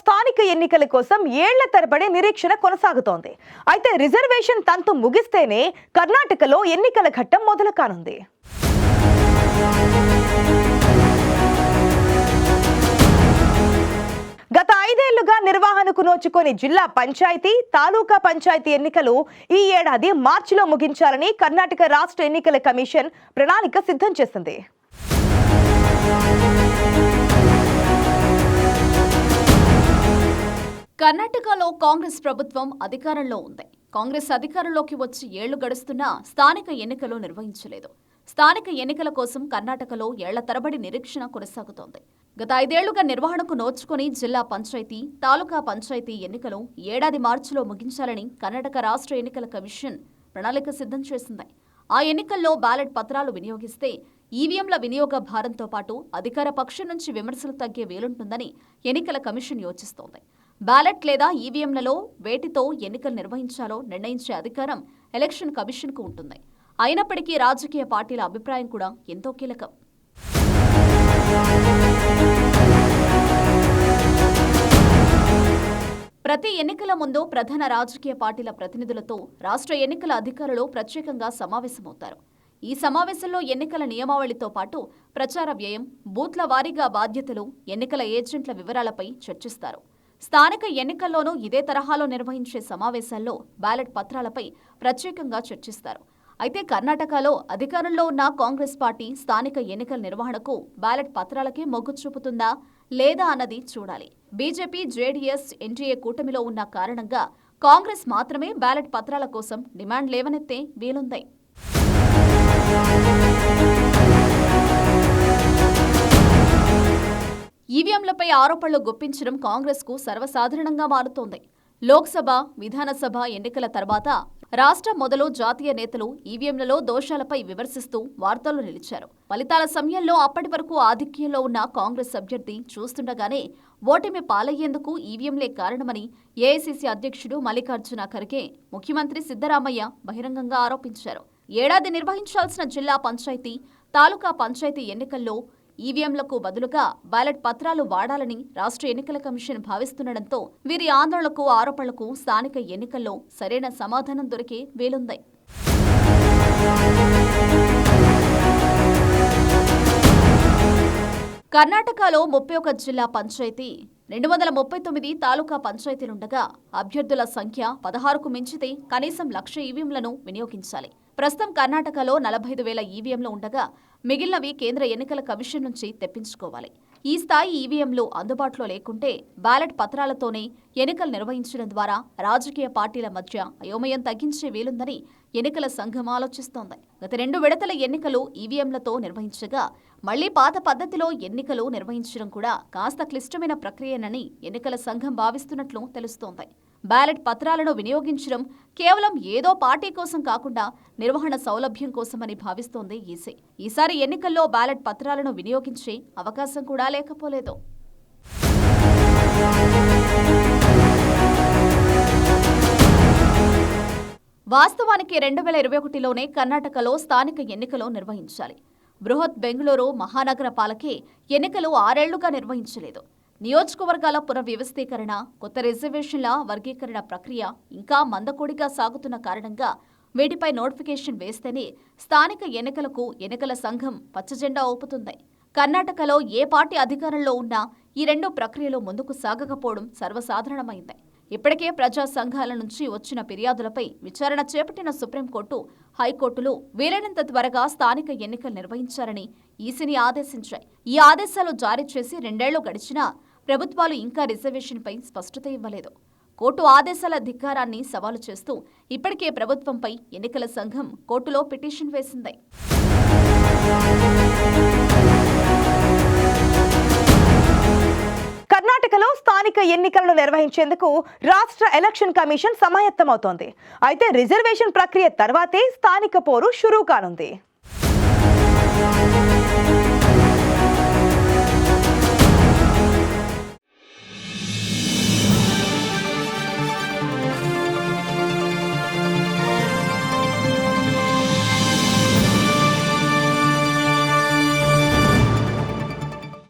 స్థానిక ఎన్నికల కోసం ఏళ్ళ తరబడి నిరీక్షణ కొనసాగుతోంది. అయితే రిజర్వేషన్ తంతు ముగిస్తేనే కర్ణాటకలో ఎన్నికల ఘట్టం మొదలు కానుంది గత ఐదేళ్ళుగా నిర్వహణకు నోచుకొని జిల్లా పంచాయతీ తాలూకా పంచాయతీ ఎన్నికలు ఈ ఏడాది మార్చిలో ముగించాలని కర్ణాటక రాష్ట్ర ఎన్నికల కమిషన్ ప్రణాళిక సిద్ధం చేసింది. కర్ణాటకలో కాంగ్రెస్ ప్రభుత్వం అధికారంలో ఉంది. కాంగ్రెస్ అధికారంలోకి వచ్చి ఏళ్ళు గడుస్తున్నా స్థానిక ఎన్నికలు నిర్వహించలేదు. స్థానిక ఎన్నికల కోసం కర్ణాటకలో ఏళ్ళ తరబడి నిరీక్షణ కొనసాగుతోంది. గత ఐదేళ్ళుగా నిర్వహణకు నోచుకొని జిల్లా పంచాయతీ తాలూకా పంచాయతీ ఎన్నికలు ఏడాది మార్చిలో ముగించాలని కర్ణాటక రాష్ట్ర ఎన్నికల కమిషన్ ప్రణాళిక సిద్ధం చేసింది. ఆ ఎన్నికల్లో బ్యాలెట్ పత్రాలు వినియోగిస్తే ఈవీఎంల వినియోగ భారంతో పాటు అధికార పక్షం నుంచి విమర్శలు తగ్గే వీలుంటుందని ఎన్నికల కమిషన్ యోచిస్తోంది. బ్యాలెట్ లేదా ఈవీఎంలలో వేటితో ఎన్నికలు నిర్వహించాలో నిర్ణయించే అధికారం ఎలక్షన్ కమిషన్కు ఉంటుంది. అయినప్పటికీ రాజకీయ పార్టీల అభిప్రాయం కూడా ఎంతో కీలకం. ప్రతి ఎన్నికల ముందు ప్రధాన రాజకీయ పార్టీల ప్రతినిధులతో రాష్ట్ర ఎన్నికల అధికారులు ప్రత్యేకంగా సమావేశమవుతారు. ఈ సమావేశంలో ఎన్నికల నియమావళితో పాటు ప్రచార వ్యయం బూత్ల వారీగా బాధ్యతలు ఎన్నికల ఏజెంట్ల వివరాలపై చర్చిస్తారు. స్థానిక ఎన్నికల్లోనూ ఇదే తరహాలో నిర్వహించే సమావేశాల్లో బ్యాలెట్ పత్రాలపై ప్రత్యేకంగా చర్చిస్తారు. అయితే కర్ణాటకలో అధికారంలో ఉన్న కాంగ్రెస్ పార్టీ స్థానిక ఎన్నికల నిర్వహణకు బ్యాలెట్ పత్రాలకే మొగ్గు చూపుతుందా లేదా అన్నది చూడాలి. బీజేపీ జేడీఎస్ ఎన్టీఏ కూటమిలో ఉన్న కారణంగా కాంగ్రెస్ మాత్రమే బ్యాలెట్ పత్రాల కోసం డిమాండ్ లేవనెత్తే వీలుందాయి ఈవీఎంలపై ఆరోపణలు గుప్పించడం కాంగ్రెస్కు సర్వసాధారణంగా మారుతోంది. లోక్సభ విధానసభ ఎన్నికల తర్వాత రాష్ట్రం మొదలు జాతీయ నేతలు ఈవీఎంలలో దోషాలపై విమర్శిస్తూ వార్తలు నిలిచారు. ఫలితాల సమయంలో అప్పటి వరకు ఆధిక్యంలో ఉన్న కాంగ్రెస్ అభ్యర్థి చూస్తుండగానే ఓటమి పాలయ్యేందుకు ఈవీఎంలే కారణమని ఏఐసీసీ అధ్యక్షుడు మల్లికార్జున ఖర్గే ముఖ్యమంత్రి సిద్దరామయ్య బహిరంగంగా ఆరోపించారు. ఏడాది నిర్వహించాల్సిన జిల్లా పంచాయతీ తాలూకా పంచాయతీ ఎన్నికల్లో ఈవీఎంలకు బదులుగా బ్యాలెట్ పత్రాలు వాడాలని రాష్ట్ర ఎన్నికల కమిషన్ భావిస్తుండటంతో వీరి ఆందోళనకు ఆరోపణలకు స్థానిక ఎన్నికల్లో సరైన సమాధానం దొరికే వీలుంది. కర్ణాటకలో ముప్పై ఒక జిల్లా పంచాయతీ రెండు వందల ముప్పై తొమ్మిది తాలూకా పంచాయతీలుండగా అభ్యర్థుల సంఖ్య పదహారుకు మించితే కనీసం లక్ష ఈవీఎంలను వినియోగించాలి. ప్రస్తుతం కర్ణాటకలో నలభై ఐదు వేల ఈవీఎంలు ఉండగా మిగిలినవి కేంద్ర ఎన్నికల కమిషన్ నుంచి తెప్పించుకోవాలి. ఈ స్థాయి ఈవీఎంలు అందుబాటులో లేకుంటే బ్యాలెట్ పత్రాలతోనే ఎన్నికలు నిర్వహించడం ద్వారా రాజకీయ పార్టీల మధ్య అయోమయం తగ్గించే వీలుందని ఎన్నికల సంఘం ఆలోచిస్తోంది. గత రెండు విడతల ఎన్నికలు ఈవీఎంలతో నిర్వహించగా మళ్ళీ పాత పద్ధతిలో ఎన్నికలు నిర్వహించడం కూడా కాస్త క్లిష్టమైన ప్రక్రియనని ఎన్నికల సంఘం భావిస్తున్నట్లు తెలుస్తోంది. బ్యాలెట్ పత్రాలను వినియోగించడం కేవలం ఏదో పార్టీ కోసం కాకుండా నిర్వహణ సౌలభ్యం కోసమని భావిస్తోంది ఈసీ. ఈసారి ఎన్నికల్లో బ్యాలెట్ పత్రాలను వినియోగించే అవకాశం కూడా లేకపోలేదు. వాస్తవానికి రెండు వేల ఇరవై ఒకటిలోనే కర్ణాటకలో స్థానిక ఎన్నికలు నిర్వహించాలి. బృహత్ బెంగళూరు మహానగర పాలకే ఎన్నికలు ఆరేళ్ళుగా నిర్వహించలేదు. నియోజకవర్గాల పునర్వ్యవస్థీకరణ కొత్త రిజర్వేషన్ల వర్గీకరణ ప్రక్రియ ఇంకా మందకొడిగా సాగుతున్న కారణంగా వీటిపై నోటిఫికేషన్ వేస్తేనే స్థానిక ఎన్నికలకు ఎన్నికల సంఘం పచ్చజెండా ఊపుతుంది. కర్ణాటకలో ఏ పార్టీ అధికారంలో ఉన్నా ఈ రెండు ప్రక్రియలు ముందుకు సాగకపోవడం సర్వసాధారణమైంది. ఇప్పటికే ప్రజా సంఘాల నుంచి వచ్చిన ఫిర్యాదులపై విచారణ చేపట్టిన సుప్రీంకోర్టు హైకోర్టులు వీలైనంత త్వరగా స్థానిక ఎన్నికలు నిర్వహించాలని ఈసీని ఆదేశించాయి. ఈ ఆదేశాలు జారీ చేసి రెండేళ్ళు గడిచినా ప్రభుత్వాలు ఇంకా రిజర్వేషన్పై స్పష్టత ఇవ్వలేదు. కోర్టు ఆదేశాల ధిక్కారాన్ని సవాలు చేస్తూ ఇప్పటికే ప్రభుత్వంపై ఎన్నికల సంఘం కోర్టులో పిటిషన్ వేసింది. కర్ణాటకలో స్థానిక ఎన్నికలను నిర్వహించేందుకు రాష్ట్ర ఎలక్షన్ కమిషన్ సమాయత్తమవుతోంది. అయితే రిజర్వేషన్ ప్రక్రియ తర్వాతే స్థానిక పోరు షురూ కానుంది